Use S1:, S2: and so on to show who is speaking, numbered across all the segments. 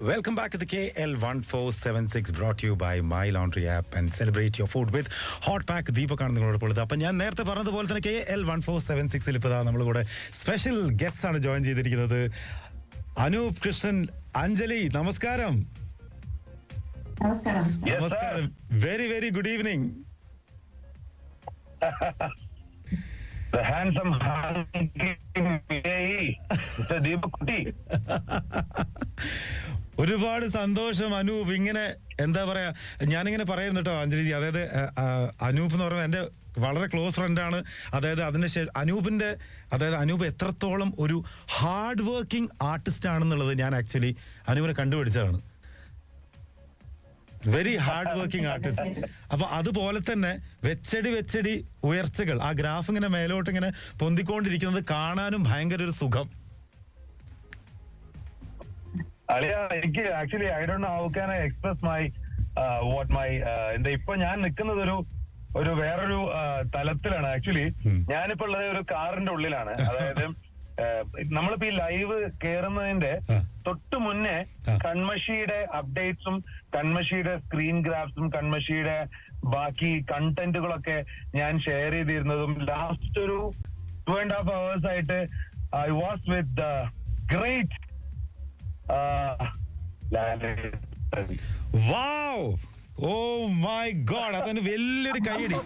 S1: Welcome back to the KL1476 brought to you by My Laundry app and celebrate your food with hot pack ദീപക്കാണ് നിങ്ങളോട് ഉള്ളത് അപ്പം ഞാൻ നേരത്തെ പറഞ്ഞതുപോലെ തന്നെ K L one four seven സിക്സിൽ ഇപ്പോൾ നമ്മൾ കൂടെ സ്പെഷ്യൽ ഗസ്റ്റ് ആണ് ജോയിൻ ചെയ്തിരിക്കുന്നത്. അനൂപ് കൃഷ്ണൻ അഞ്ജലി നമസ്കാരം.
S2: നമസ്കാരം.
S1: Very very good evening
S3: The handsome Mr.
S1: ഒരുപാട് സന്തോഷം അനൂപ്. ഇങ്ങനെ എന്താ പറയാ ഞാനിങ്ങനെ പറയുന്നു കേട്ടോ അഞ്ജലിജി. അതായത് അനൂപ് എന്ന് പറയുന്നത് എന്റെ വളരെ ക്ലോസ് ഫ്രണ്ടാണ് അതായത് അതിന് ശേഷം അനൂപിന്റെ അതായത് അനൂപ് എത്രത്തോളം ഒരു ഹാർഡ് വർക്കിംഗ് ആർട്ടിസ്റ്റ് ആണെന്നുള്ളത് ഞാൻ ആക്ച്വലി അനൂപിനെ കണ്ടുപിടിച്ചതാണ്. വെരി ഹാർഡ് വർക്കിംഗ് ആർട്ടിസ്റ്റ് അപ്പൊ അതുപോലെ തന്നെ വെച്ചടി വെച്ചടി ഉയർച്ചകൾ. ആ ഗ്രാഫ് ഇങ്ങനെ മേലോട്ട് ഇങ്ങനെ പൊന്തിക്കൊണ്ടിരിക്കുന്നത് കാണാനും ഭയങ്കര ഒരു സുഖം.
S3: അളിയ എനിക്ക് actually I do how can I express my what my എന്താ ഇപ്പൊ ഞാൻ നിൽക്കുന്നത് ഒരു ഒരു വേറൊരു തലത്തിലാണ് ആക്ച്വലി. ഞാനിപ്പോ ഉള്ളത് ഒരു കാറിന്റെ ഉള്ളിലാണ് അതായത് നമ്മളിപ്പോ ഈ ലൈവ് കേറുന്നതിന്റെ. തൊട്ട് മുന്നേ. കൺമഷിയുടെ അപ്ഡേറ്റ്സും കൺമഷിയുടെ സ്ക്രീൻ ഗ്രാഫ്സും കൺമഷിയുടെ ബാക്കി കണ്ടന്റുകളൊക്കെ ഞാൻ ഷെയർ ചെയ്തിരുന്നതും ലാസ്റ്റ് ഒരു ടു ആൻഡ് ഹാഫ് അവേഴ്സ് ആയിട്ട് I was with great
S1: wow. Oh my God അതിന് വലിയൊരു കൈയടി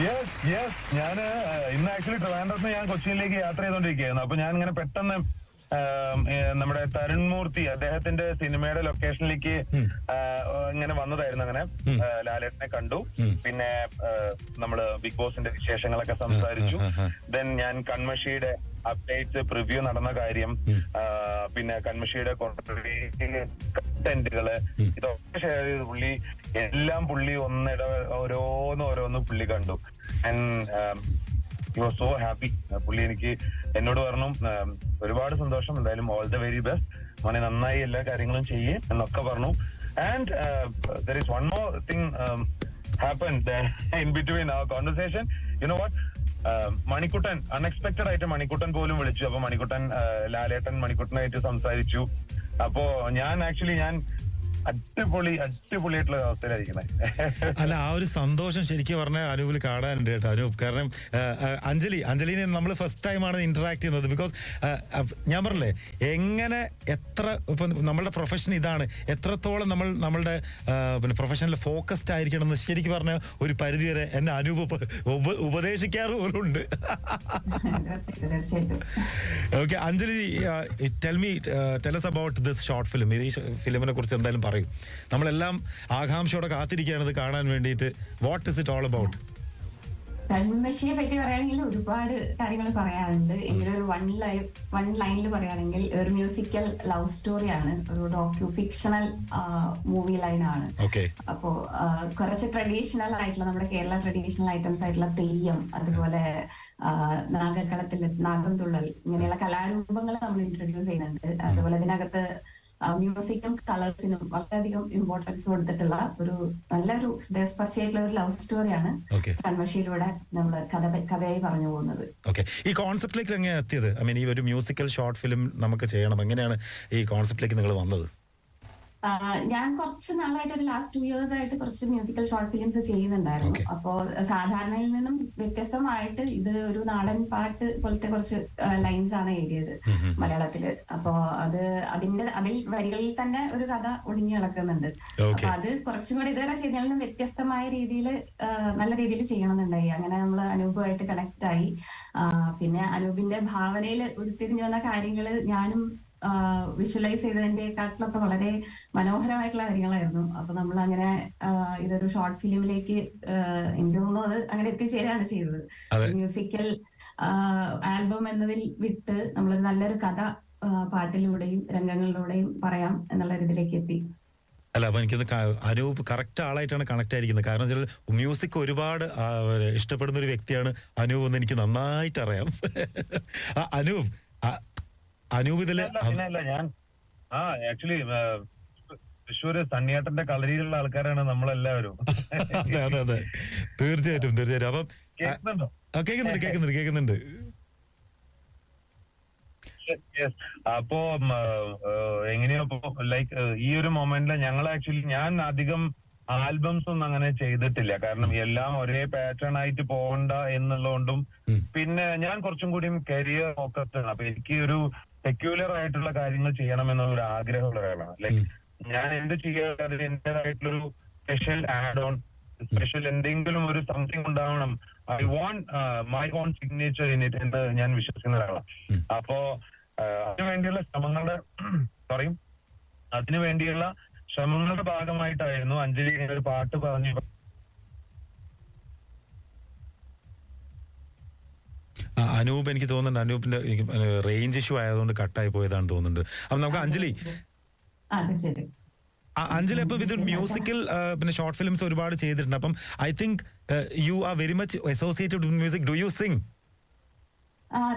S3: യെസ് യെസ്. ഞാൻ ഏഹ്, ഇന്ന് ആക്ച്വലി ട്രിവാൻഡ്രത്ത് ഞാൻ കൊച്ചിയിലേക്ക് യാത്ര ചെയ്തോണ്ടിരിക്കുകയായിരുന്നു. അപ്പൊ ഞാൻ ഇങ്ങനെ പെട്ടെന്ന് നമ്മുടെ തരുൺ മൂർത്തി അദ്ദേഹത്തിന്റെ സിനിമയുടെ ലൊക്കേഷനിലേക്ക് ഇങ്ങനെ വന്നതായിരുന്നു അങ്ങനെ. ലാലേട്ടനെ കണ്ടു. പിന്നെ നമ്മൾ ബിഗ് ബോസിന്റെ വിശേഷങ്ങളൊക്കെ സംസാരിച്ചു. ദെൻ ഞാൻ കൺമഷിയുടെ അപ്ഡേറ്റ്സ് പ്രിവ്യൂ നടന്ന കാര്യം പിന്നെ കൺമഷിയുടെ
S1: കണ്ടന്റുകൾ.
S3: ഇതൊക്കെ ഷെയർ ചെയ്ത് പുള്ളി എല്ലാം പുള്ളി ഒന്നിട ഓരോന്ന് ഓരോന്ന് പുള്ളി കണ്ടു. ആൻഡ് വാസ് സോ ഹാപ്പി പുള്ളി എനിക്ക് എന്നോട് പറഞ്ഞു ഒരുപാട് സന്തോഷം. എന്തായാലും ഓൾ ദ വെരി ബെസ്റ്റ് മോനെ നന്നായി എല്ലാ കാര്യങ്ങളും ചെയ്യേ എന്നൊക്കെ പറഞ്ഞു. And there is one more thing happen in between our conversation you know what Manikuttan unexpected ആയിട്ട് മണിക്കുട്ടൻ പോലും വിളിച്ചു. അപ്പൊ മണിക്കുട്ടൻ ലാലേട്ടൻ മണിക്കുട്ടനായിട്ട് സംസാരിച്ചു. അപ്പോ ഞാൻ ആക്ച്വലി ഞാൻ അടിപൊളി അടിപൊളിയായിട്ടുള്ള അവസ്ഥയിലായിരിക്കണേ.
S1: അല്ല ആ ഒരു സന്തോഷം ശരിക്കും പറഞ്ഞ അനൂപിൽ കാണാനുണ്ട് കേട്ടോ അനൂപ്. കാരണം അഞ്ജലി അഞ്ജലിനെ നമ്മൾ ഫസ്റ്റ് ടൈമാണ് ഇന്ററാക്ട് ചെയ്യുന്നത് ബിക്കോസ് ഞാൻ പറഞ്ഞില്ലേ എങ്ങനെ എത്ര ഇപ്പൊ നമ്മളുടെ പ്രൊഫഷൻ ഇതാണ് എത്രത്തോളം നമ്മൾ നമ്മളുടെ പിന്നെ പ്രൊഫഷനിൽ ഫോക്കസ്ഡ് ആയിരിക്കണം എന്ന് ശരിക്കും പറഞ്ഞ ഒരു പരിധി വരെ എന്നെ അനൂപ് ഉപ- ഉപ- ഉപദേശിക്കാറ് പോലും ഉണ്ട്
S2: തീർച്ചയായിട്ടും തീർച്ചയായിട്ടും
S1: okay Anjali tell me tell us about this short film ഈ ഫിലിമിനെ കുറിച്ച് എന്തായാലും പറയും. നമ്മളെല്ലാം ആകാംക്ഷയോടെ കാത്തിരിക്കുകയാണ് ഇത് കാണാൻ വേണ്ടിയിട്ട്. What is it all about
S2: കൺമഷിയെ പറ്റി പറയുകയാണെങ്കിൽ ഒരുപാട് കാര്യങ്ങൾ പറയാറുണ്ട്. എങ്കിലും ഒരു വൺ ലൈഫ് വൺ ലൈനിൽ പറയുകയാണെങ്കിൽ ഒരു മ്യൂസിക്കൽ ലവ് സ്റ്റോറിയാണ് ഒരു ഡോക്യു ഫിക്ഷണൽ മൂവി ലൈനാണ് അപ്പോ കുറച്ച് ട്രഡീഷണൽ ആയിട്ടുള്ള നമ്മുടെ കേരള ട്രഡീഷണൽ ഐറ്റംസ് ആയിട്ടുള്ള തെയ്യം അതുപോലെ നാഗക്കളത്തിൽ നാഗം തുള്ളൽ ഇങ്ങനെയുള്ള കലാരൂപങ്ങൾ നമ്മൾ ഇൻട്രൊഡ്യൂസ് ചെയ്യുന്നുണ്ട്. അതുപോലെ ഇതിനകത്ത് മ്യൂസിക്കും കളേഴ്സിനും വളരെയധികം ഇമ്പോർട്ടൻസ് കൊടുത്തിട്ടുള്ള ഒരു നല്ലൊരു ഹൃദയസ്പർശിയായിട്ടുള്ള ഒരു ലവ് സ്റ്റോറിയാണ് കൺവശയിലൂടെ നമ്മൾ കഥ കഥയായി പറഞ്ഞു പോകുന്നത്.
S1: ഓക്കെ ഈ കോൺസെപ്റ്റിലേക്ക് എങ്ങനെയാണ് എത്തിയത്? ഐ മീൻ ഈ ഒരു മ്യൂസിക്കൽ ഷോർട്ട് ഫിലിം നമുക്ക് ചെയ്യണം. എങ്ങനെയാണ് ഈ കോൺസെപ്റ്റിലേക്ക് നിങ്ങൾ വന്നത്?
S2: ഞാൻ കുറച്ച് നാളായിട്ട് ഒരു ലാസ്റ്റ് ടു ഇയേഴ്സ് ആയിട്ട് കുറച്ച് മ്യൂസിക്കൽ ഷോർട്ട് ഫിലിംസ് ചെയ്യുന്നുണ്ടായിരുന്നു. അപ്പോ സാധാരണയിൽ നിന്നും വ്യത്യസ്തമായിട്ട് ഇത് ഒരു നാടൻ പാട്ട് പോലത്തെ കുറച്ച് ലൈൻസ് ആണ് എഴുതിയത്. മലയാളത്തിൽ. അപ്പോ അത് അതിന്റെ അതിൽ വരികളിൽ തന്നെ ഒരു കഥ ഒടിഞ്ഞു കിടക്കുന്നുണ്ട്. അപ്പൊ അത് കുറച്ചും കൂടി ഇതുവരെ ചെയ്തതിൽ നിന്നും വ്യത്യസ്തമായ രീതിയിൽ നല്ല രീതിയിൽ ചെയ്യണമെന്നുണ്ടായി. അങ്ങനെ നമ്മൾ അനൂപുമായിട്ട് കണക്ട് ആയി. പിന്നെ അനൂപിന്റെ ഭാവനയിൽ ഉരുത്തിരിഞ്ഞു വന്ന കാര്യങ്ങൾ ഞാനും വിഷ്വലൈസ് ചെയ്തതിന്റെക്കാട്ടിലൊക്കെ വളരെ മനോഹരമായിട്ടുള്ള കാര്യങ്ങളായിരുന്നു. അപ്പൊ നമ്മൾ അങ്ങനെ ഇതൊരു ഷോർട്ട് ഫിലിമിലേക്ക് എനിക്ക് തോന്നുന്നു അത് അങ്ങനെ എത്തിച്ചേരാണ് ചെയ്തത്. മ്യൂസിക്കൽ ആൽബം എന്നതിൽ വിട്ട് നമ്മളൊരു നല്ലൊരു കഥ പാട്ടിലൂടെയും രംഗങ്ങളിലൂടെയും പറയാം എന്നുള്ള ഇതിലേക്ക് എത്തി.
S1: അല്ല അപ്പൊ എനിക്കത് അനൂപ് കറക്റ്റ് ആളായിട്ടാണ് കണക്ട് ആയിരിക്കുന്നത്. കാരണം വെച്ചാൽ മ്യൂസിക് ഒരുപാട് ഇഷ്ടപ്പെടുന്ന ഒരു വ്യക്തിയാണ് അനൂപ് എന്ന് എനിക്ക് നന്നായിട്ട് അറിയാം. അനൂപ് അനൂപ്
S3: ഇതിൽ ഞാൻ ആ ആക്ച്വലി തൃശ്ശൂര് സണ്ണിയേട്ടന്റെ കളരിയിലുള്ള ആൾക്കാരാണ് നമ്മളെല്ലാവരും.
S1: അതെ അതെ അതെ. തീർച്ചയായിട്ടും തീർച്ചയായിട്ടും. അപ്പം
S3: കേൾക്കുന്നുണ്ടോ?
S1: കേൾക്കുന്നുണ്ട് കേൾക്കുന്നുണ്ട് കേൾക്കുന്നുണ്ട്.
S3: അപ്പോ എങ്ങനെയോ ലൈക്ക് ഈ ഒരു മൊമെന്റിൽ ഞങ്ങൾ ആക്ച്വലി ഞാൻ അധികം ആൽബംസ് ഒന്നും അങ്ങനെ ചെയ്തിട്ടില്ല. കാരണം എല്ലാം ഒരേ പാറ്റേൺ ആയിട്ട് പോകണ്ട എന്നുള്ളതുകൊണ്ടും പിന്നെ ഞാൻ കുറച്ചും കൂടിയും കരിയർ ഫോക്കസ്ഡ് ആണ്. അപ്പൊ എനിക്ക് ഒരു പെക്യുലർ ആയിട്ടുള്ള കാര്യങ്ങൾ ചെയ്യണം എന്നുള്ള ഒരു ആഗ്രഹമുള്ള ഒരാളാണ്. ലൈക്ക് ഞാൻ എന്ത് ചെയ്യാതെ അതിന് എന്റേതായിട്ടുള്ളൊരു സ്പെഷ്യൽ ആഡ് ഓൺ സ്പെഷ്യൽ എന്തെങ്കിലും ഒരു സംതിങ് ഉണ്ടാവണം. I want my own signature in it എന്ന് ഞാൻ വിശ്വസിക്കുന്ന ഒരാളാണ്. അപ്പോ അതിനുവേണ്ടിയുള്ള അതിനു വേണ്ടിയുള്ള ശ്രമങ്ങളുടെ സോറി അതിനു വേണ്ടിയുള്ള ശ്രമങ്ങളുടെ ഭാഗമായിട്ടായിരുന്നു അഞ്ജലി ഒരു പാട്ട് പറഞ്ഞു
S1: അനൂപ് എനിക്ക് തോന്നുന്നുണ്ട് അനൂപിന്റെ റേഞ്ച് ഇഷ്യൂ ആയതുകൊണ്ട് കട്ടായി പോയതാണ് തോന്നുന്നുണ്ട്. അപ്പൊ നമുക്ക് അഞ്ജലി. അഞ്ജലി അപ്പൊ ഇത് മ്യൂസിക്കൽ പിന്നെ ഷോർട്ട് ഫിലിംസ് ഒരുപാട് ചെയ്തിട്ടുണ്ട്. അപ്പം I think you are very much associated with music do you sing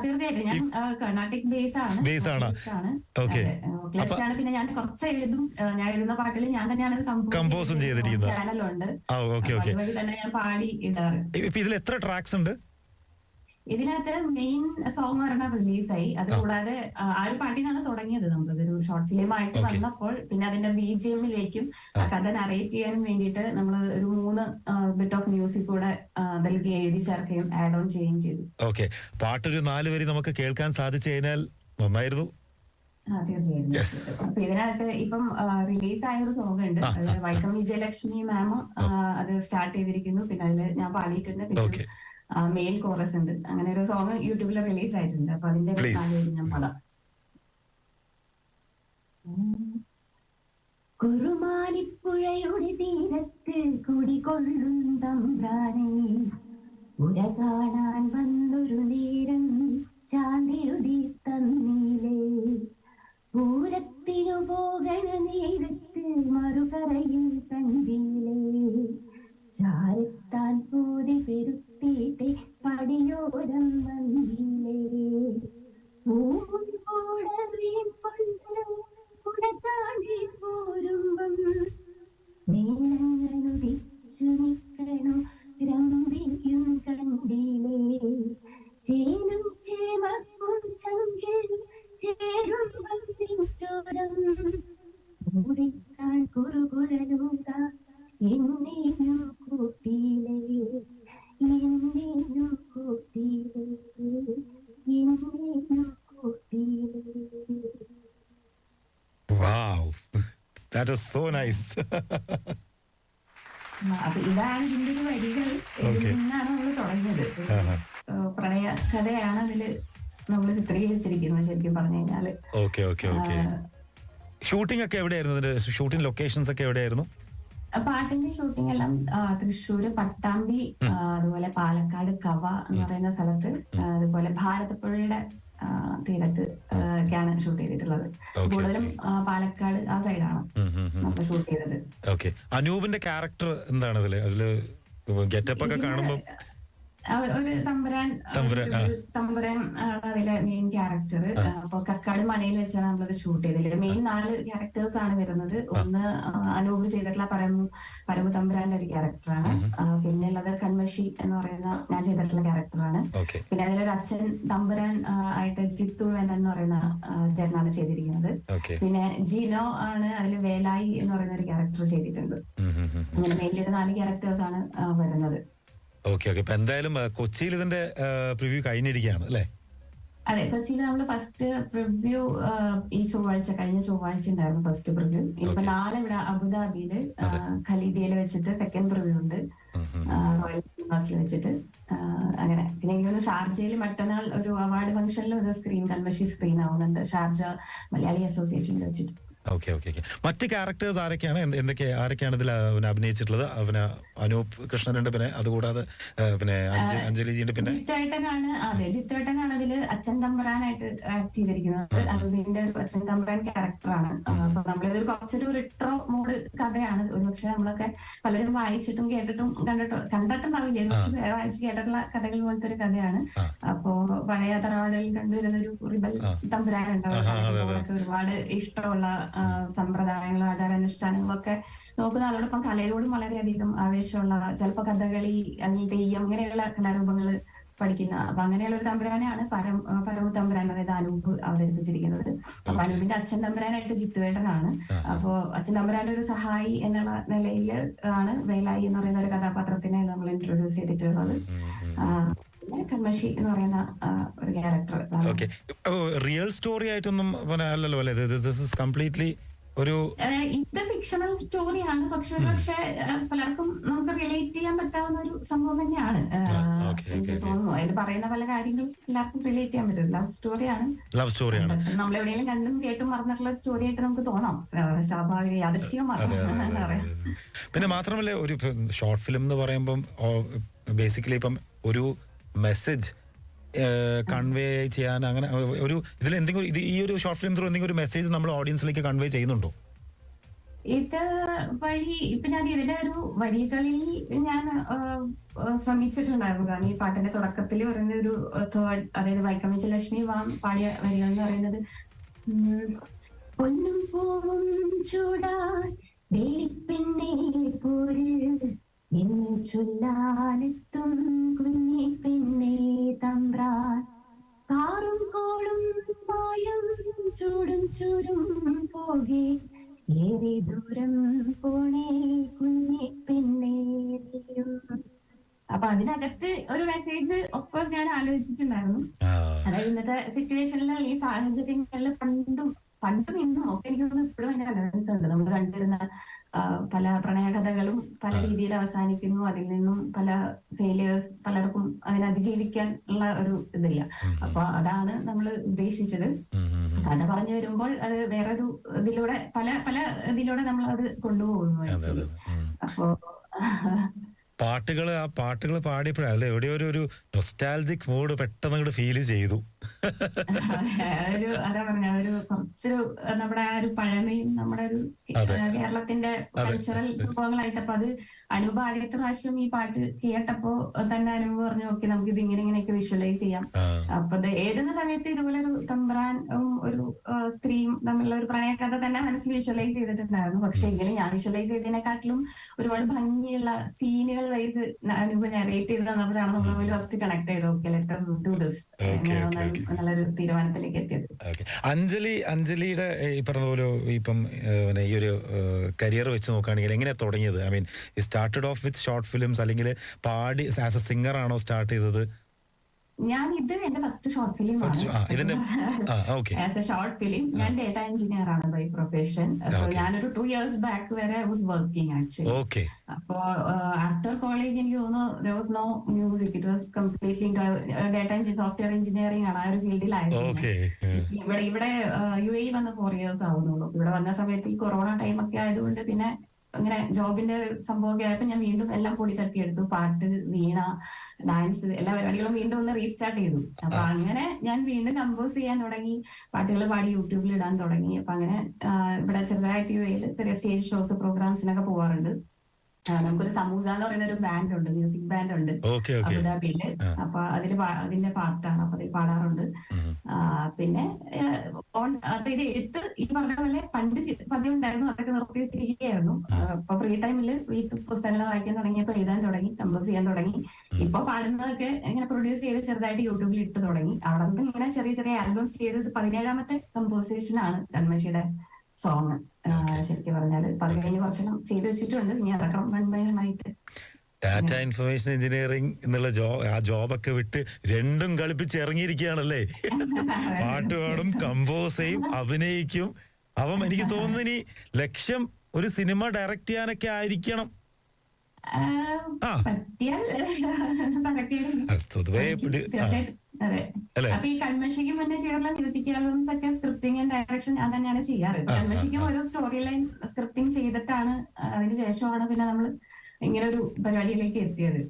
S2: തീർച്ചയായിട്ടും. ഞാൻ കർണാട്ടിക് ബേസ് ആണ്.
S1: ബേസ് ആണ്.
S2: പിന്നെ ഞാൻ കുറച്ച് എഴുതും. ഞാൻ എഴുതുന്ന പാട്ടിൽ ഞാൻ തന്നെയാണ്
S1: ചെയ്തിരിക്കുന്നത്.
S2: ചാനലുണ്ട് തന്നെ ഞാൻ പാടി ഇടാറ്.
S1: ഇപ്പൊ ഇതിൽ എത്ര ട്രാക്സ് ഉണ്ട്?
S2: ഇതിനകത്ത് മെയിൻ സോങ് പറഞ്ഞാൽ റിലീസായി അത്. കൂടാതെ ആ ഒരു പാട്ടിനാണ് തുടങ്ങിയത് ഇതൊരു ഷോർട്ട് ഫിലിം ആയിട്ട് വന്നപ്പോൾ പിന്നെ അതിന്റെ ബി ജി എമ്മിലേക്കും
S1: ആ.
S2: കഥ നറേറ്റ് ചെയ്യാനും വേണ്ടിയിട്ട് നമ്മൾ ഒരു മൂന്ന് ബിറ്റ് ഓഫ് മ്യൂസിക് കൂടെ നൽകി എഴുതി ചേർക്കുകയും ആഡ് ഓൺ ചെയ്യുകയും ചെയ്തു.
S1: ഓക്കെ പാട്ടൊരു നാല് വരി നമുക്ക് കേൾക്കാൻ സാധിച്ചു കഴിഞ്ഞാൽ നന്നായിരുന്നു.
S2: അപ്പൊ ഇതിനകത്ത് ഇപ്പം റിലീസായ ഒരു സോങ് ഉണ്ട്. വൈക്കം വിജയലക്ഷ്മി മാം അത് സ്റ്റാർട്ട് ചെയ്തിരിക്കുന്നു. പിന്നെ അതിൽ ഞാൻ പാടിയിട്ടുണ്ട്. പിന്നെ മെയിൽ കോറസ് ഉണ്ട്. അങ്ങനെ ഒരു സോങ് യൂട്യൂബിൽ റിലീസ് ആയിട്ടുണ്ട്. അപ്പൊ അതിന്റെ ഞാൻ പാടാം. കുറുമാനിപ്പുഴയുടെ തീരത്ത് കുടികൊള്ളും തമ്പ്രാനെ. ഉര കാണാൻ വന്നൊരു നേരം ചാന്തെഴുതി തന്നീലേ പൂരത്തിനു പോകണ നേരത്ത് മറുകരയിൽ
S1: ദാറ്റ് സോ നൈസ്
S2: അപ്പൊ ഇതാണ് ഇതിന്റെ ഒരു വരികൾ. നിന്നാണ് നമ്മൾ തുടങ്ങിയത്. പ്രണയ കഥയാണ് അതിൽ നമ്മൾ ചിത്രീകരിച്ചിരിക്കുന്നത് ശരിക്കും പറഞ്ഞു കഴിഞ്ഞാൽ.
S1: ഓക്കെ ഓക്കെ ഓക്കെ ഷൂട്ടിംഗ് ഒക്കെ എവിടെയായിരുന്നു? ഷൂട്ടിംഗ് ലൊക്കേഷൻസ് ഒക്കെ എവിടെയായിരുന്നു?
S2: പാട്ടിന്റെ ഷൂട്ടിംഗ് എല്ലാം തൃശ്ശൂര് പട്ടാമ്പി അതുപോലെ പാലക്കാട് കവ എന്ന് പറയുന്ന സ്ഥലത്ത് അതുപോലെ ഭാരതപ്പുഴയുടെ തീരത്ത് ഒക്കെയാണ് ഷൂട്ട് ചെയ്തിട്ടുള്ളത്. കൂടുതലും പാലക്കാട് ആ സൈഡാണ്. നമ്മൾ ഷൂട്ട് ചെയ്തത്.
S1: ഓക്കെ. അനൂപിന്റെ ക്യാരക്ടർ എന്താണ് അതിൽ? അതിൽ ഗെറ്റപ്പ് ഒക്കെ കാണുമ്പോൾ
S2: ഒരു- തമ്പുരാൻ
S1: തമ്പുരാൻ,
S2: ആണ് അതിലെ മെയിൻ ക്യാരക്ടർ അപ്പൊ കക്കാട് മനയിൽ വെച്ചാണ് നമ്മളത് ഷൂട്ട് ചെയ്തത്. മെയിൻ നാല് ക്യാരക്ടേഴ്സ് ആണ് വരുന്നത്. ഒന്ന് അനൂപ് ചെയ്തിട്ടുള്ള പരമു പരമു തമ്പുരാന്റെ ഒരു ക്യാരക്ടറാണ് പിന്നെ ഉള്ളത് കൺമഷി എന്ന് പറയുന്ന ഞാൻ ചെയ്തിട്ടുള്ള ക്യാരക്ടറാണ് പിന്നെ അതിലൊരു അച്ഛൻ തമ്പുരാൻ ആയിട്ട് ജിത്തു മേനൻ എന്ന് പറയുന്ന ചേട്ടനാണ് ചെയ്തിരിക്കുന്നത്. പിന്നെ ജിനോ ആണ് അതിൽ വേലായി എന്ന് പറയുന്ന ഒരു ക്യാരക്ടർ ചെയ്തിട്ടുണ്ട്. അങ്ങനെ മെയിൻ ഒരു നാല് ക്യാരക്ടേഴ്സ് ആണ് വരുന്നത്.
S1: ഓക്കെ ഓക്കെ ഇപ്പൊ എന്തായാലും കൊച്ചിയിൽ ഇതിന്റെ പ്രിവ്യൂ കഴിഞ്ഞിരിക്കുകയാണ് അല്ലേ?
S2: അതെ കൊച്ചിയിൽ നമ്മൾ ഫസ്റ്റ് പ്രിവ്യൂ ഈ ചൊവ്വാഴ്ച കഴിഞ്ഞ ചൊവ്വാഴ്ച ഉണ്ടായിരുന്നു ഫസ്റ്റ് പ്രിവ്യൂ
S1: ഇപ്പൊ
S2: നാളെ ഇവിടെ അബുദാബിയിൽ ഖലീദിയയിൽ വെച്ചിട്ട് സെക്കൻഡ് പ്രിവ്യൂ ഉണ്ട്. റോയൽ സിനിമാസിൽ വെച്ചിട്ട് അങ്ങനെ. പിന്നെ എനിക്ക് തോന്നുന്നു ഷാർജയിൽ മറ്റന്നാൾ ഒരു അവാർഡ് ഫംഗ്ഷനിൽ ഒരു സ്ക്രീൻ കൺവെൻഷൻ സ്ക്രീൻ ആവുന്നുണ്ട്. ഷാർജ മലയാളി അസോസിയേഷനിൽ വെച്ചിട്ട്.
S1: ഓക്കെ ഓക്കെ ഓക്കെ മറ്റ് ക്യാരക്ടേഴ്സ് ആരൊക്കെയാണ്? എന്തൊക്കെ ആരൊക്കെയാണ് ഇതിൽ അവനെ അഭിനയിച്ചിട്ടുള്ളത്? അവന് അനൂപ് കൃഷ്ണനുണ്ട് പിന്നെ അതുകൂടാതെ പിന്നെ അഞ്ജ- അഞ്ജലിജിന്റെ പിന്നെ
S2: ജിത്തേട്ടനാണ് അതെ ജിത്തേട്ടനാണ് അതിൽ അച്ഛൻ തമ്പുരാനായിട്ട് ആക്ട് ചെയ്തിരിക്കുന്നത്. അറുബിന്റെ ഒരു അച്ഛൻ തമ്പുരാൻ ക്യാരക്ടറാണ് അപ്പൊ നമ്മളിതൊരു കുറച്ചൊരു റിട്രോ മൂഡ് കഥയാണ്. ഒരുപക്ഷെ നമ്മളൊക്കെ പലരും വായിച്ചിട്ടും കേട്ടിട്ടും കണ്ടിട്ടും കണ്ടിട്ടുണ്ടാവില്ല. പക്ഷെ വായിച്ച് കേട്ടിട്ടുള്ള കഥകൾ പോലത്തെ ഒരു കഥയാണ്. അപ്പോ പഴയ തറവാടുകളിൽ കണ്ടുവരുന്ന ഒരു റിബൽ. നമുക്ക് ഒരുപാട് ഇഷ്ടമുള്ള സമ്പ്രദായങ്ങളും ആചാരാനുഷ്ഠാനങ്ങളും ഒക്കെ നോക്കുന്ന ആളോടൊപ്പം കലയോടും വളരെയധികം ആവേശമുള്ള ചിലപ്പോൾ കഥകളി അല്ലെങ്കിൽ തെയ്യം അങ്ങനെയുള്ള കലാരൂപങ്ങൾ പഠിക്കുന്ന അപ്പൊ അങ്ങനെയുള്ള ഒരു തമ്പുരാനെയാണ് പരം പരമ തമ്പുരാൻ അതായത് അനൂപ് അവതരിപ്പിച്ചിരിക്കുന്നത്. അപ്പൊ അനൂപിന്റെ അച്ഛൻ തമ്പുരാനായിട്ട് ജിത്തുവേട്ടനാണ്. അപ്പോ അച്ഛൻ തമ്പുരാന്റെ ഒരു സഹായി എന്നുള്ള നിലയിൽ ആണ് വേലായി എന്ന് പറയുന്ന ഒരു കഥാപാത്രത്തിനെ നമ്മൾ ഇൻട്രൊഡ്യൂസ് ചെയ്തിട്ടുള്ളത്. പിന്നെ എന്ന് പറയുന്ന ഒരു ക്യാരക്ടർ
S1: ഓക്കെ റിയൽ സ്റ്റോറി ആയിട്ടൊന്നും അല്ലല്ലോ അല്ലേ? ദിസ് ഇസ് കംപ്ലീറ്റ്ലി ഒരു
S2: ഇത് ഫിക്ഷണൽ സ്റ്റോറിയാണ് പക്ഷെ പക്ഷെ പലർക്കും നമുക്ക് റിലേറ്റ് ചെയ്യാൻ പറ്റാവുന്ന ഒരു സംഭവം തന്നെയാണ്. തോന്നുന്നു. അതിൽ പറയുന്ന പല കാര്യങ്ങളും എല്ലാവർക്കും റിലേറ്റ് ചെയ്യാൻ പറ്റും. ലവ് സ്റ്റോറിയാണ്
S1: ലവ് സ്റ്റോറിയാണ്
S2: നമ്മൾ എവിടെയെങ്കിലും കണ്ടും കേട്ടും മറന്നിട്ടുള്ള ഒരു സ്റ്റോറി ആയിട്ട് നമുക്ക് തോന്നാം. സ്വാ- സ്വാഭാവിക യാദൃശ്ചികമാണ്.
S1: പിന്നെ മാത്രമല്ല ഒരു ഷോർട്ട് ഫിലിം എന്ന് പറയുമ്പം ബേസിക്കലി ഇപ്പം ഒരു മെസ്സേജ് കൺവേ ചെയ്യാൻ അങ്ങനെ ഒരു ഇതിൽ എന്തെങ്കിലും ഇത് ഈ ഒരു ഷോർട്ട് ഫിലിം ത്രൂ എന്തെങ്കിലും ഒരു മെസ്സേജ് നമ്മൾ ഓഡിയൻസിലേക്ക് കൺവേ ചെയ്യുന്നുണ്ടോ?
S2: ഇത് വഴി ഇപ്പൊ ഞാൻ ഇതിന്റെ ഒരു വരികളിൽ ഞാൻ ശ്രമിച്ചിട്ടുണ്ടായിരുന്നു. കാരണം ഈ പാട്ടിന്റെ തുടക്കത്തിൽ പറയുന്ന ഒരു തേർഡ് അതായത് വൈക്കമിച്ച ലക്ഷ്മി വാം പാടിയ വരികൾ എന്ന് പറയുന്നത് പൊന്നും പൂവും ചൂടാൻ വേളിപ്പെണ്ണേ പോര്. എന്ന് ചൊല്ലാനെത്തും കുഞ്ഞി ചൂടും ചൂരും പോകെ. ഏറെ ദൂരം പോണേ കുഞ്ഞി പെണ്ണേറിയും അപ്പൊ അതിനകത്ത് ഒരു മെസ്സേജ് ഓഫ്കോഴ്സ് ഞാൻ ആലോചിച്ചിട്ടുണ്ടായിരുന്നു. അതായത് ഇന്നത്തെ സിറ്റുവേഷനിൽ ഈ സാഹചര്യങ്ങളിൽ പണ്ടും പണ്ടും ഇന്നും ഒക്കെ എനിക്ക് തോന്നുന്നു ഇപ്പോഴും അതിന്റെ റെലവൻസ് ഉണ്ട്. നമ്മൾ കണ്ടിരുന്ന പല പ്രണയകഥകളും പല രീതിയിൽ അവസാനിക്കുന്നു. അതിൽ നിന്നും പല ഫെയിലിയേഴ്സ് പലർക്കും അതിനെ അതിജീവിക്കാൻ ഉള്ള ഒരു ഇതില്ല. അപ്പൊ അതാണ് നമ്മൾ ഉദ്ദേശിച്ചത്. കഥ പറഞ്ഞു വരുമ്പോൾ അത് വേറൊരു ഇതിലൂടെ പല പല ഇതിലൂടെ നമ്മൾ അത് കൊണ്ടുപോകുന്നു. അപ്പോ
S1: പാട്ടുകൾ ആ പാട്ടുകൾ പാടിയപ്പോഴാണ് അല്ലെ എവിടെയോ ഒരു നൊസ്റ്റാലജിക് മൂഡ് പെട്ടെന്ന് അങ്ങോട്ട് ഫീൽ ചെയ്തു.
S2: ഒരു അതാ പറഞ്ഞ ഒരു കുറച്ചൊരു നമ്മുടെ ആ ഒരു പഴമയും നമ്മുടെ ഒരു കേരളത്തിന്റെ. കൾച്ചറൽ സംഭവങ്ങളായിട്ട് അപ്പൊ അത് അനൂപ് ആദ്യത്തെ പ്രാവശ്യം ഈ പാട്ട് കേട്ടപ്പോ തന്നെ അനൂപ് പറഞ്ഞു ഓക്കെ നമുക്ക് ഇത് ഇങ്ങനെ ഇങ്ങനെയൊക്കെ വിഷ്വലൈസ് ചെയ്യാം. അപ്പൊ അത് എഴുതുന്ന സമയത്ത് ഇതുപോലെ ഒരു തമ്പ്രാനും ഒരു സ്ത്രീയും തമ്മിലുള്ള ഒരു പ്രണയകഥ തന്നെ മനസ്സിൽ വിഷ്വലൈസ് ചെയ്തിട്ടുണ്ടായിരുന്നു. പക്ഷെ എങ്കിലും ഞാൻ വിഷ്വലൈസ് ചെയ്തതിനെക്കാട്ടിലും ഒരുപാട് ഭംഗിയുള്ള സീനുകൾ വൈസ് അനൂപ് നറേറ്റ് ചെയ്ത് തന്നപ്പോഴാണ് നമ്മൾ ഫസ്റ്റ് കണക്ട് ചെയ്തത് ഓക്കെ ലെറ്റസ് ഡു ദിസ് തീരുമാനത്തിലേക്ക് എത്തിയത്.
S1: അഞ്ജലി അഞ്ജലിയുടെ ഈ പറഞ്ഞ പോലെ ഇപ്പം ഈ ഒരു കരിയർ വെച്ച് നോക്കുകയാണെങ്കിൽ എങ്ങനെ തുടങ്ങിയത്? I mean started off with short films അല്ലെങ്കിൽ പാടി ആസ് എ സിംഗർ ആണോ സ്റ്റാർട്ട് ചെയ്തത്?
S2: ഞാൻ ഇത് എന്റെ ഫസ്റ്റ് ഷോർട്ട് ഫിലിം ആണ് ഷോർട്ട് ഫിലിം ഞാൻ ഡേറ്റ എഞ്ചിനീയർ ആണ് ബൈ പ്രൊഫഷൻ സോ. ഞാനൊരു ടു ഇയേഴ്സ് ബാക്ക് വരെ I was working actually
S1: okay
S2: അപ്പോ ആഫ്റ്റർ കോളേജ് എനിക്ക് തോന്നുന്നു was no music it was completely data software engineering ആണ് ആ ഒരു ഫീൽഡിലായിരുന്നു. ഇവിടെ ഇവിടെ യു എ വന്ന് ഫോർ ഇയേഴ്സ് ആവുന്നുള്ളൂ. ഇവിടെ വന്ന സമയത്ത് ഈ കൊറോണ ടൈം ഒക്കെ ആയതുകൊണ്ട് പിന്നെ ഇങ്ങനെ ജോബിന്റെ സംഭവമൊക്കെ ആയപ്പോ ഞാൻ വീണ്ടും എല്ലാം കൂടി തട്ടി എടുത്തു. പാട്ട് വീണ ഡാൻസ് എല്ലാ പരിപാടികളും വീണ്ടും ഒന്ന് റീസ്റ്റാർട്ട് ചെയ്തു. അപ്പൊ അങ്ങനെ ഞാൻ വീണ്ടും കമ്പോസ് ചെയ്യാൻ തുടങ്ങി. പാട്ടുകൾ പാടി യൂട്യൂബിൽ ഇടാൻ തുടങ്ങി. അപ്പൊ അങ്ങനെ ഇവിടെ ചെറുതായിട്ട് ചെറിയ സ്റ്റേജ് ഷോസ് പ്രോഗ്രാംസിനൊക്കെ പോവാറുണ്ട്. നമുക്കൊരു സമൂസ എന്ന് പറയുന്ന ഒരു ബാൻഡ് ഉണ്ട് മ്യൂസിക് ബാൻഡ് ഉണ്ട്.
S1: അബുദാബിയിൽ.
S2: അപ്പൊ അതിൽ പാ- അതിന്റെ പാർട്ടാണ് അപ്പൊ അതിൽ പാടാറുണ്ട്. പിന്നെ ഓൺ- ഇത് എഴുത്ത് ഈ പറഞ്ഞ പോലെ പണ്ട് പതിവുണ്ടായിരുന്നു പതിവ് ഉണ്ടായിരുന്നു. അതൊക്കെ നിർത്തി വെച്ചിരിക്കുകയായിരുന്നു അപ്പൊ ഫ്രീ ടൈമിൽ വീട്ടിൽ പുസ്തകങ്ങൾ വായിക്കാൻ തുടങ്ങിയപ്പോ എഴുതാൻ തുടങ്ങി കമ്പോസ് ചെയ്യാൻ തുടങ്ങി. ഇപ്പൊ പാടുന്നതൊക്കെ ഇങ്ങനെ പ്രൊഡ്യൂസ് ചെയ്ത് ചെറുതായിട്ട് യൂട്യൂബിൽ ഇട്ട് തുടങ്ങി. അവിടെ നിന്ന് ഇങ്ങനെ ചെറിയ ചെറിയ ആൽബംസ് ചെയ്തത് പതിനേഴാമത്തെ കമ്പോസിഷൻ ആണ് കൺമഷിയുടെ സോങ് ശരിക്കും പറഞ്ഞാൽ അത് കഴിഞ്ഞ് കുറച്ചെണ്ണം ചെയ്തു വെച്ചിട്ടുണ്ട്. ഇനി ഇറക്കണം വൺ ബൈ വൺ ആയിട്ട്.
S1: ഡാറ്റ ഇൻഫർമേഷൻ എഞ്ചിനീയറിംഗ് എന്നുള്ള ജോബ് ആ ജോബൊക്കെ വിട്ട് രണ്ടും കളിപ്പിച്ച് ഇറങ്ങിയിരിക്കുകയാണല്ലേ? പാട്ട് പാടും കമ്പോസ് ചെയ്യും അഭിനയിക്കും. അപ്പം എനിക്ക് തോന്നുന്നു ഇനി ലക്ഷ്യം ഒരു സിനിമ ഡയറക്റ്റ് ചെയ്യാനൊക്കെ ആയിരിക്കണം
S2: ആ,
S1: ആ.
S2: പറ്റിയാൽ തരക്കേടില്ല.
S1: അത് പൊതുവേ
S2: അപ്പൊ ഈ കൺമഷിക്കും പിന്നെ ചെയ്തുള്ള മ്യൂസിക് ആൽബംസ് ഒക്കെ സ്ക്രിപ്റ്റിംഗ് ആൻഡ് ഡയറക്ഷൻ ഞാൻ തന്നെയാണ് ചെയ്യാറ്.
S1: ആ,
S2: കൺമഷിക്കും ഒരു സ്റ്റോറി ലൈൻ സ്ക്രിപ്റ്റിംഗ് ചെയ്തിട്ടാണ് അതിന് ശേഷമാണ് പിന്നെ നമ്മൾ ഇങ്ങനെ ഒരു പരിപാടിയിലേക്ക് എത്തിയത്.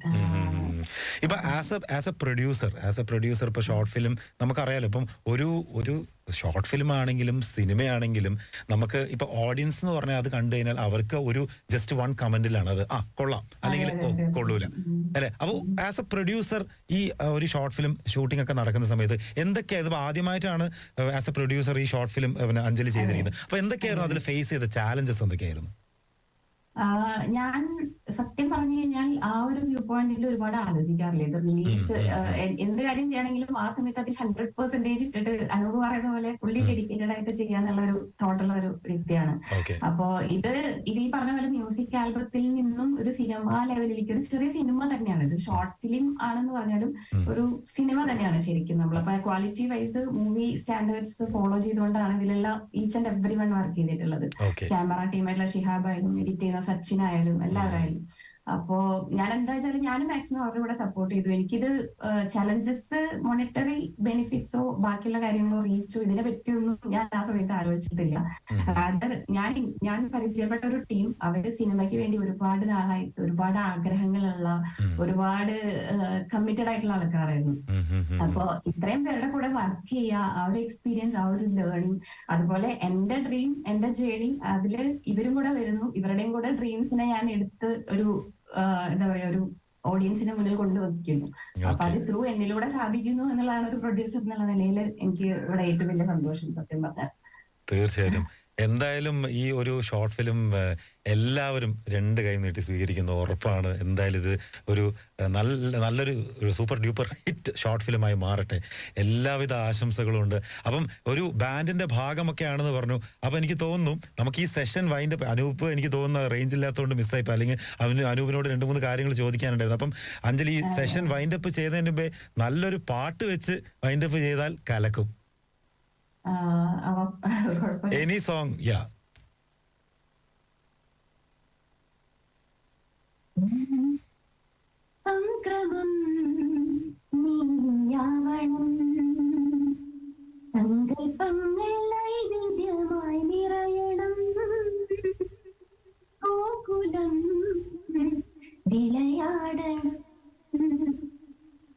S1: ഇപ്പൊ as a as a producer as a producer ഇപ്പൊ ഷോർട്ട് ഫിലിം നമുക്കറിയാലോ ഇപ്പം ഒരു ഒരു ഷോർട്ട് ഫിലിം ആണെങ്കിലും സിനിമയാണെങ്കിലും നമുക്ക് ഇപ്പൊ ഓഡിയൻസ് എന്ന് പറഞ്ഞാൽ അത് കണ്ടു കഴിഞ്ഞാൽ അവർക്ക് ഒരു ജസ്റ്റ് വൺ കമന്റിലാണ് അത്. ആ കൊള്ളാം. അല്ലെങ്കിൽ ഓ കൊള്ളൂല. അല്ലെ? അപ്പോൾ ആസ് എ പ്രൊഡ്യൂസർ ഈ ഒരു ഷോർട്ട് ഫിലിം ഷൂട്ടിംഗ് ഒക്കെ നടക്കുന്ന സമയത്ത് എന്തൊക്കെയാണ് ഇപ്പൊ ആദ്യമായിട്ടാണ് ആസ് എ പ്രൊഡ്യൂസർ ഈ ഷോർട്ട് ഫിലിം അഞ്ജലി ചെയ്തിരിക്കുന്നത്. അപ്പൊ എന്തൊക്കെയായിരുന്നു അതിൽ ഫേസ് ചെയ്ത ചാലഞ്ചസ് എന്തൊക്കെയായിരുന്നു?
S2: ഞാൻ സത്യം പറഞ്ഞു കഴിഞ്ഞാൽ ആ ഒരു വ്യൂ പോയിന്റിൽ ഒരുപാട് ആലോചിക്കാറില്ല? ഇത് റിലീസ്. എന്ത് കാര്യം ചെയ്യണമെങ്കിലും ആ സമയത്ത് അതിൽ ഹൺഡ്രഡ് പെർസെന്റേജ് ഇട്ടിട്ട് അനൂപ് പറയുന്ന പോലെ പുള്ളി. ഡെഡിക്കേറ്റഡ് ആയിട്ട് ചെയ്യാന്നുള്ള ഒരു തോട്ടുള്ള ഒരു വ്യക്തിയാണ്. അപ്പോ ഇത് ഇത് ഈ പറഞ്ഞ പോലെ മ്യൂസിക് ആൽബത്തിൽ നിന്നും ഒരു സിനിമ ലെവലിലേക്ക് ഒരു ചെറിയ സിനിമ തന്നെയാണ്. ഇത് ഷോർട്ട് ഫിലിം ആണെന്ന് പറഞ്ഞാലും ഒരു സിനിമ തന്നെയാണ് ശരിക്കും നമ്മൾ അപ്പൊ quality wise movie standards follow ചെയ്തുകൊണ്ടാണ് ഇതിലുള്ള each and every one work ചെയ്തിട്ടുള്ളത് ക്യാമറ ടീമായിട്ടുള്ള ഷിഹാബ് ആയാലും എഡിറ്റ് ചെയ്യുന്ന സച്ചിൻ ആയാലും എല്ലാവരായാലും. time അപ്പോ ഞാൻ എന്താ വെച്ചാൽ ഞാനും മാക്സിമം അവരുടെ കൂടെ സപ്പോർട്ട് ചെയ്തു. എനിക്കിത് ചലഞ്ചസ് മോണിറ്ററി ബെനിഫിറ്റ്സോ ബാക്കിയുള്ള കാര്യങ്ങളോ റീച്ചോ ഇതിനെ പറ്റിയൊന്നും ഞാൻ ആ സമയത്ത് ആലോചിച്ചിട്ടില്ല. അത് ഞാൻ ഞാൻ പരിചയപ്പെട്ട ഒരു ടീം അവർ സിനിമയ്ക്ക് വേണ്ടി ഒരുപാട് നാളായിട്ട് ഒരുപാട് ആഗ്രഹങ്ങളുള്ള ഒരുപാട് കമ്മിറ്റഡ് ആയിട്ടുള്ള ആൾക്കാരായിരുന്നു. അപ്പോ ഇത്രയും പേരുടെ കൂടെ വർക്ക് ചെയ്യുക ആ ഒരു എക്സ്പീരിയൻസ് ആ ഒരു ലേണിംഗ് അതുപോലെ എന്റെ ഡ്രീം എന്റെ ജേണി അതിൽ ഇവരും കൂടെ വരുന്നു. ഇവരുടെയും കൂടെ ഡ്രീംസിനെ ഞാൻ എടുത്ത് ഒരു എന്താ പറയാ ഒരു ഓഡിയൻസിന് മുന്നിൽ കൊണ്ടുവയ്ക്കുന്നു. അപ്പൊ അത് ത്രൂ എന്നിലൂടെ സാധിക്കുന്നു എന്നുള്ളതാണ് ഒരു പ്രൊഡ്യൂസർ എന്നുള്ള നിലയിൽ എനിക്ക് ഇവിടെ ഏറ്റവും വലിയ സന്തോഷം സത്യം പറഞ്ഞാൽ.
S1: തീർച്ചയായിട്ടും. എന്തായാലും ഈ ഒരു ഷോർട്ട് ഫിലിം എല്ലാവരും രണ്ട് കൈ നീട്ടി സ്വീകരിക്കുന്ന ഉറപ്പാണ്. എന്തായാലും ഇത് ഒരു നല്ല നല്ലൊരു സൂപ്പർ ഡ്യൂപ്പർ ഹിറ്റ് ഷോർട്ട് ഫിലിമായി മാറട്ടെ. എല്ലാവിധ ആശംസകളും ഉണ്ട്. അപ്പം ഒരു ബാൻഡിന്റെ ഭാഗമൊക്കെ ആണെന്ന് പറഞ്ഞു. അപ്പം എനിക്ക് തോന്നുന്നു നമുക്ക് ഈ സെഷൻ വൈൻഡ് അനൂപ് എനിക്ക് തോന്നുന്ന റേഞ്ച് ഇല്ലാത്തതുകൊണ്ട് മിസ്സായിപ്പോൾ അല്ലെങ്കിൽ അവന് അനൂപിനോട് രണ്ട് മൂന്ന് കാര്യങ്ങൾ ചോദിക്കാനുണ്ടായിരുന്നു. അപ്പം അഞ്ജലി സെഷൻ വൈൻഡ് അപ്പ് ചെയ്തതിന് മുമ്പേ നല്ലൊരു പാട്ട് വെച്ച് വൈൻഡ് അപ്പ് ചെയ്താൽ കലക്കും. എനി സോങ് യാ
S2: സംക്രമം നീയാവണം. സങ്കല്പങ്ങൾ നൈവേദ്യമായി നിറയണം. ഗോകുലം വിളയാടണം.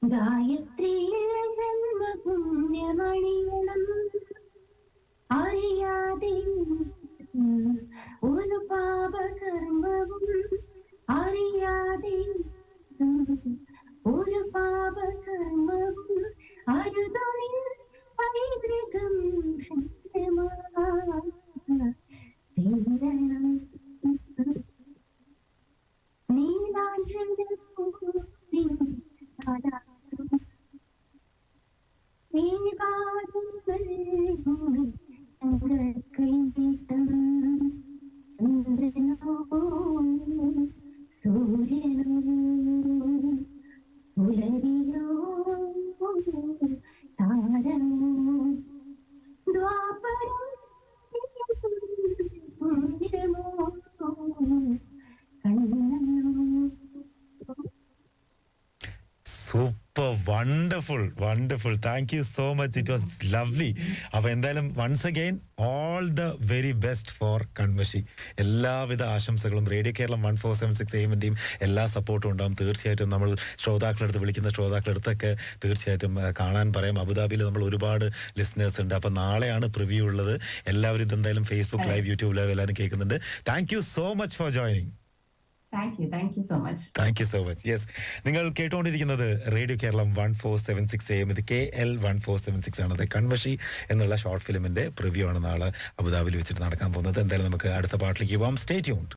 S2: ഗായത്രിയിൽ ജന്മപുണ്യമണിയണം. അറിയാതെ ഒരു പാപകർമ്മവും അറിയാതെ ഒരു പാപകർമ്മവും അരുതൊഴിൽ പൈതൃകം തീരണം നീലാഞ്ചനപ്പൂവിൻ താരാട്ടും nombre
S1: de wonderful thank you so much it was lovely അപ്പൊ എന്തായാലും once again all the very best for Kanmashi എല്ലാവിധ ആശംസകളും. Radio Keralam one four seven six എമ്മിന്റെയും എല്ലാ സപ്പോർട്ടും ഉണ്ടാവും. തീർച്ചയായിട്ടും നമ്മൾ ശ്രോതാക്കളെടുത്ത് വിളിക്കുന്ന ശ്രോതാക്കളെടുത്തൊക്കെ തീർച്ചയായിട്ടും കാണാൻ പറയാം. അബുദാബിയിൽ നമ്മൾ ഒരുപാട് ലിസണേഴ്സ് ഉണ്ട്. അപ്പൊ നാളെയാണ് പ്രിവ്യൂ ഉള്ളത്. എല്ലാവരും ഇതെന്തായാലും ഫേസ്ബുക്ക് ലൈവ് യൂട്യൂബ് ലൈവ് എല്ലാവരും കേൾക്കുന്നുണ്ട്. Thank you so much for joining
S2: thank you so much
S1: so much yes നിങ്ങൾ കേട്ടുകൊണ്ടിരിക്കുന്നത് radio Keralam one four seven six M ഇത് K L one four seven six ആണ്. അത് കൺവഷി എന്നുള്ള ഷോർട്ട് ഫിലിമിന്റെ പ്രിവ്യൂ ആണ് നാളെ അബുദാബിയിൽ വെച്ചിട്ട് നടക്കാൻ പോകുന്നത്. എന്തായാലും നമുക്ക് അടുത്ത പാട്ടിലേക്ക് പോവാം. Stay tuned